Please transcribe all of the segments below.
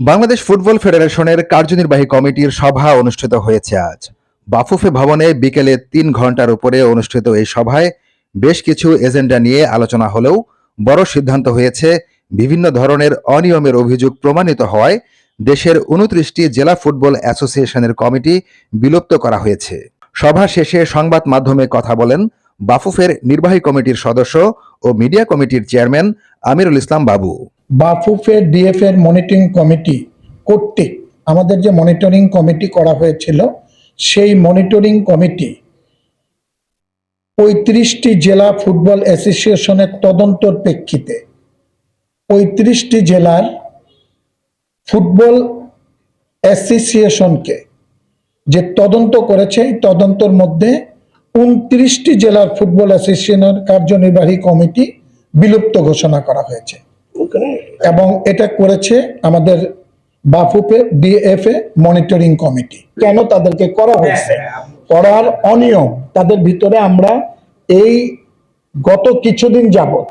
Bangladesh football ফেডারেশনের কার্যনির্বাহী কমিটির সভা অনুষ্ঠিত হয়েছে আজ। বাফুফে ভবনে বিকেলে তিন ঘণ্টার উপরে অনুষ্ঠিত এই সভায় বেশ কিছু এজেন্ডা নিয়ে আলোচনা হলেও বড় সিদ্ধান্ত হয়েছে বিভিন্ন ধরনের অনিয়মের অভিযোগ প্রমাণিত হওয়ায় দেশের উনত্রিশটি জেলা ফুটবল অ্যাসোসিয়েশনের কমিটি বিলুপ্ত করা হয়েছে। সভা শেষে সংবাদ মাধ্যমে কথা বলেন বাফুফের নির্বাহী কমিটির সদস্য ও মিডিয়া কমিটির চেয়ারম্যান আমিরুল ইসলাম বাবু। বাফুফের ডিএফ এর মনিটরিং কমিটি কর্তৃক আমাদের যে মনিটরিং কমিটি করা হয়েছিল, সেই মনিটরিং কমিটি পঁয়ত্রিশটি জেলা ফুটবল অ্যাসোসিয়েশনের তদন্তর প্রেক্ষিতে পঁয়ত্রিশটি জেলার ফুটবল অ্যাসোসিয়েশনকে যে তদন্ত করেছে, এই তদন্তর মধ্যে উনত্রিশটি জেলার ফুটবল অ্যাসোসিয়েশনের কার্যনির্বাহী কমিটি বিলুপ্ত ঘোষণা করা হয়েছে। এবং এটা করেছে আমাদের বাফুপে ডিএফএ মনিটরিং কমিটি। কেন তাদেরকে করা হয়েছে? করার অনিয়ম তাদের ভিতরে আমরা এই গত কিছুদিন যাবত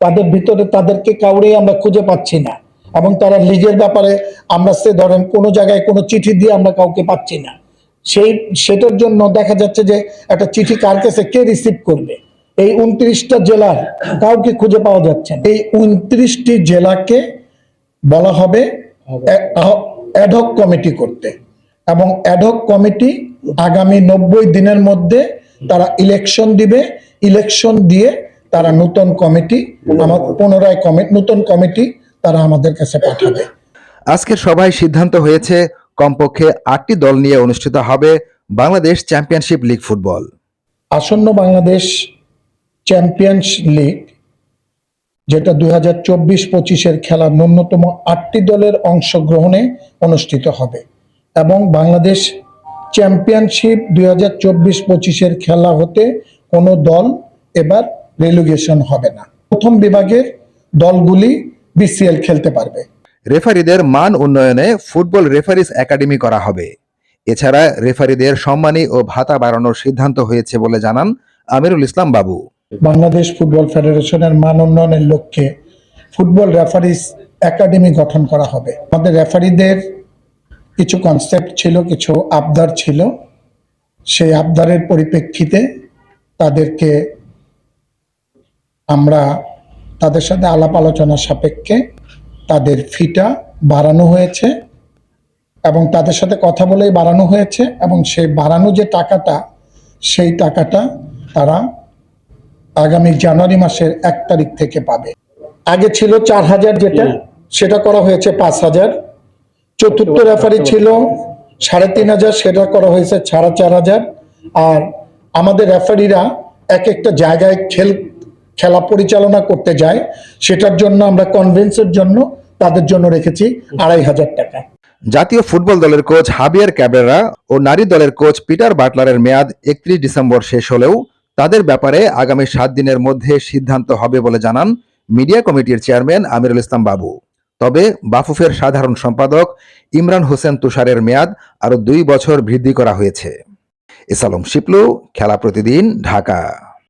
তাদের ভিতরে তাদেরকে কাউরেই আমরা খুঁজে পাচ্ছি না। এবং তারা লিগের ব্যাপারে আমরা সে ধরেন কোনো জায়গায় কোনো চিঠি দিয়ে আমরা কাউকে পাচ্ছি না। সেই সেটার জন্য দেখা যাচ্ছে যে একটা চিঠি কার কাছে কে রিসিভ করবে? এই উনত্রিশটা জেলার কাউকে খুঁজে পাওয়া যাচ্ছে এই উনত্রিশটি জেলাকে বলা হবে অ্যাডহক কমিটি করতে। এবং অ্যাডহক কমিটি আগামী নব্বই দিনের মধ্যে তারা ইলেকশন দিবে। ইলেকশন দিয়ে তারা নতুন কমিটি আমার পুনরায় কমিটি নতুন কমিটি তারা আমাদের কাছে পাঠাবে। আজকের সভায় সিদ্ধান্ত হয়েছে কমপক্ষে আটটি দল নিয়ে অনুষ্ঠিত হবে বাংলাদেশ চ্যাম্পিয়নশিপ লিগ ফুটবল। আসন্ন বাংলাদেশ চ্যাম্পিয়ন্স লিগ যেটা দুই হাজার চব্বিশ পঁচিশের খেলা ন্যূনতম আটটি দলের অংশগ্রহণে অনুষ্ঠিত হবে। এবং বাংলাদেশ চ্যাম্পিয়নশিপ দুই হাজার চব্বিশ পঁচিশের খেলা হতে কোনো দল এবার রেলুগেশন হবে না। প্রথম বিভাগের দলগুলি বিসিএল খেলতে পারবে। রেফারিদের মান উন্নয়নে ফুটবল রেফারিজ একাডেমি করা হবে। এছাড়া রেফারিদের সম্মানী ও ভাতা বাড়ানোর সিদ্ধান্ত হয়েছে বলে জানান আমিরুল ইসলাম বাবু। বাংলাদেশ ফুটবল ফেডারেশনের মান উন্নয়নের লক্ষ্যে ফুটবল রেফারিজ একাডেমি গঠন করা হবে। আমাদের রেফারিদের কিছু কনসেপ্ট ছিল, কিছু আবদার ছিল। সেই আবদারের পরিপ্রেক্ষিতে তাদেরকে আমরা তাদের সাথে আলাপ আলোচনা সাপেক্ষে তাদের ফিটা বাড়ানো হয়েছে এবং তাদের সাথে কথা বলেই বাড়ানো হয়েছে এবং সেই বাড়ানো যে টাকাটা, সেই টাকাটা তারা আগামী জানুয়ারি মাসের এক তারিখ থেকে পাবে। আগে ছিল চার হাজার যেটা সেটা করা হয়েছে পাঁচ হাজার। চতুর্থ রেফারি ছিল সাড়ে তিন হাজার সেটা করা হয়েছে সাড়ে চার হাজার। আর আমাদের রেফারিরা এক একটা জায়গায় খেল খেলা পরিচালনা করতে যায়। সেটার জন্য আমরা কনভেন্সের জন্য তাদের জন্য রেখেছি আড়াই হাজার টাকা। জাতীয় ফুটবল দলের কোচ হাবিয়ার ক্যাবেরা ও নারী দলের কোচ পিটার বাটলারের মেয়াদ একত্রিশ ডিসেম্বর শেষ হলেও তাদের ব্যাপারে আগামী সাত দিনের মধ্যে সিদ্ধান্ত হবে বলে জানান মিডিয়া কমিটির চেয়ারম্যান আমিরুল ইসলাম বাবু। তবে বাফুফের সাধারণ সম্পাদক ইমরান হোসেন তুষারের মেয়াদ আরও দুই বছর বৃদ্ধি করা হয়েছে। এসালম শিপলু, খেলা প্রতিদিন, ঢাকা।